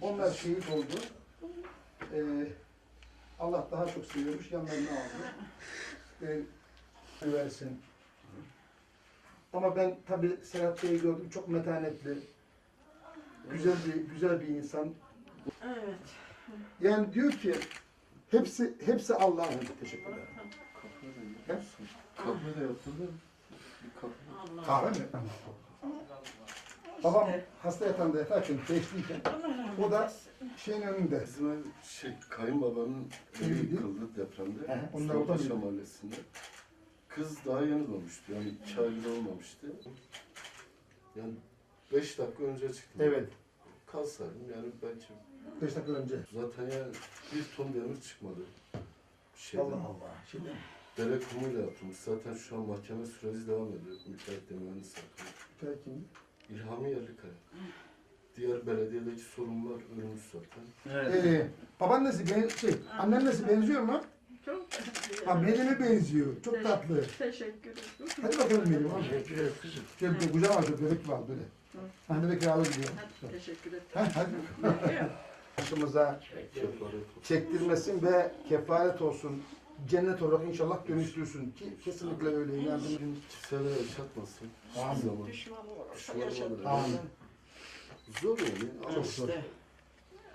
Onlar şehit oldu. Ee, Allah daha çok seviyormuş, yanlarına aldı. Ee, versin. Ama ben tabii Serhat Bey'i gördüm, çok metanetli, güzel bir güzel bir insan. Evet. Yani diyor ki hepsi hepsi Allah'ın. Teşekkür ederim. He? Kahve de yapıldı. Bir kahve. Allah. Kahve mi? Babam hasta yatağında yatarken, rahmet O da- şeyin önünde. Bizim ev şey, kayınbabamın evi Eviydi. yıkıldı depremde. He, onlar orada mıydı? Mahallesi'nde. Kız daha yeni doğmuştu. Yani iki ay bile olmamıştı. Yani beş dakika önce çıktım. Evet. Kalsaydım yani belki Beş dakika önce. zaten yani bir ton demir çıkmadı. Şeyden. Allah Allah. Şimdi Dere kumuyla yapılmış. Zaten şu an mahkeme süreci devam ediyor. Müteahhit mühendis hakkında. belki İlhami Yerlikaya. Diğer belediyedeki sorunlar ölmüş zaten. Ee, babaannesi, ben, şey, anneannesi benziyor mu? Çok Ha, Meryem'e benziyor. Çok tatlı. Teşekkür ederim. Hadi bakalım Meryem. Hadi. Şöyle bir kucağıma al, bebek var böyle. Hani bebek yağlı gidiyor. Hadi, Teşekkür ederim. Ha, hadi. Başımıza çektirmesin ve kefaret olsun. Cennet olarak inşallah dönüştürsün ki kesinlikle öyle inandım. Kimse de yaşatmasın. Amin. Hiçbir zaman. Düşman olursa Düşman yaşatır. olur. Amin. Zor yani. Ama Çok zor. İşte.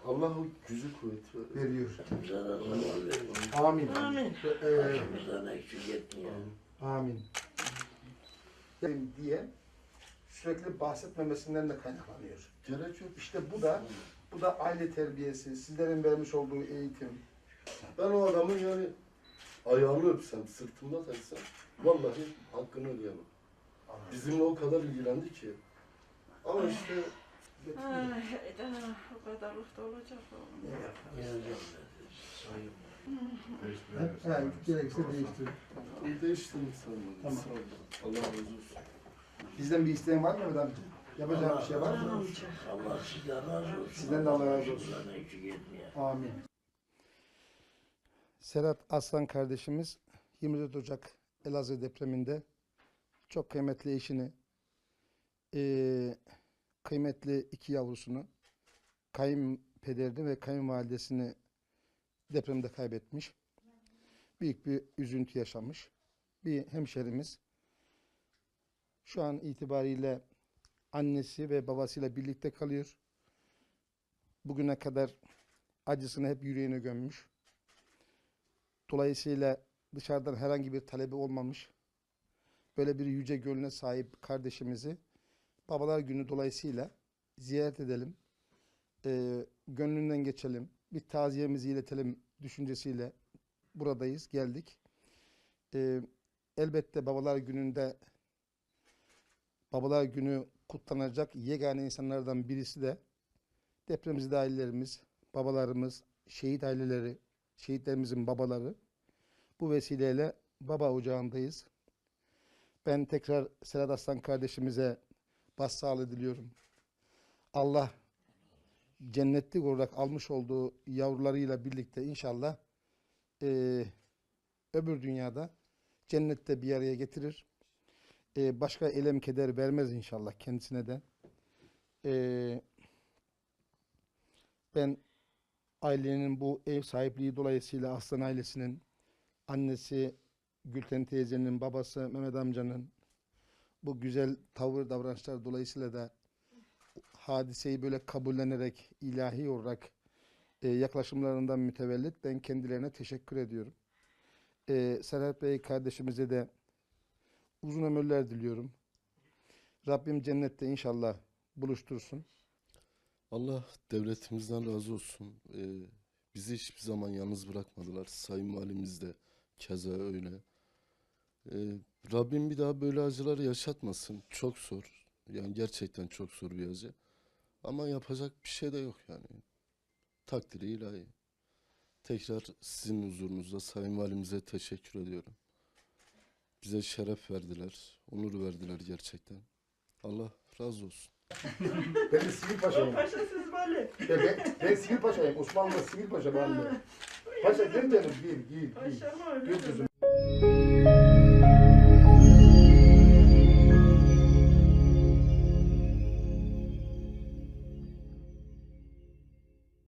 Allah o gücü kuvveti verir. Veriyor. Bize de. Amin. Amin. Ee, Başımızdan eksik etmiyor. amin. diye sürekli bahsetmemesinden de kaynaklanıyor. Gerek yok. İşte bu da bu da aile terbiyesi, sizlerin vermiş olduğu eğitim. Ben o adamın yani ayağını öpsem, sırtımda taksam vallahi hakkını ödeyemem. Bizimle o kadar ilgilendi ki. Ama işte Ay, daha o kadarlık da olacak oğlum. Sayın. Yani gerekirse değiştirir. iyi. Tamam. Sağ olun. Allah razı olsun. Bizden bir isteğin var mı Mehmet amca? Yapacağım bir şey var mı? Allah sizden razı olsun. Sizden de Allah razı olsun. Amin. Serhat Aslan kardeşimiz 24 Ocak Elazığ depreminde çok kıymetli eşini, eee, kıymetli iki yavrusunu, kayınpederini ve kayınvalidesini depremde kaybetmiş. Büyük bir üzüntü yaşamış. Bir hemşerimiz şu an itibariyle annesi ve babasıyla birlikte kalıyor. Bugüne kadar acısını hep yüreğine gömmüş. Dolayısıyla dışarıdan herhangi bir talebi olmamış. Böyle bir yüce gönlüne sahip kardeşimizi Babalar Günü dolayısıyla ziyaret edelim. Ee, gönlünden geçelim. Bir taziyemizi iletelim düşüncesiyle buradayız, geldik. Ee, elbette Babalar Günü'nde Babalar Günü kutlanacak yegane insanlardan birisi de depremzede ailelerimiz, babalarımız, şehit aileleri, şehitlerimizin babaları. Bu vesileyle baba ocağındayız. Ben tekrar Serhat Aslan kardeşimize başsağlığı diliyorum. Allah cennetlik olarak almış olduğu yavrularıyla birlikte inşallah eee, öbür dünyada cennette bir araya getirir. Eee, başka elem keder vermez inşallah kendisine de. Eee ben ailenin bu ev sahipliği dolayısıyla Aslan ailesinin annesi Gülten teyzenin, babası Mehmet amcanın bu güzel tavır davranışlar dolayısıyla da hadiseyi böyle kabullenerek ilahi olarak e, yaklaşımlarından mütevellit ben kendilerine teşekkür ediyorum. E, Serhat Bey kardeşimize de uzun ömürler diliyorum. Rabbim cennette inşallah buluştursun. Allah devletimizden razı olsun. Ee, bizi hiçbir zaman yalnız bırakmadılar. Sayın Valimiz de keza öyle. Ee, Rabbim bir daha böyle acıları yaşatmasın. Çok zor. Yani gerçekten çok zor bir acı. Ama yapacak bir şey de yok yani. Takdiri ilahi. Tekrar sizin huzurunuzda Sayın Valimize teşekkür ediyorum. Bize şeref verdiler, onur verdiler gerçekten. Allah razı olsun. Ben de sivil paşayım. Paşa siz böyle. ben, ben, ben sivil paşayım. Osmanlı'da sivil paşa ben de. Paşa gel canım gel gel gel. Paşa mı öyle? Kızım.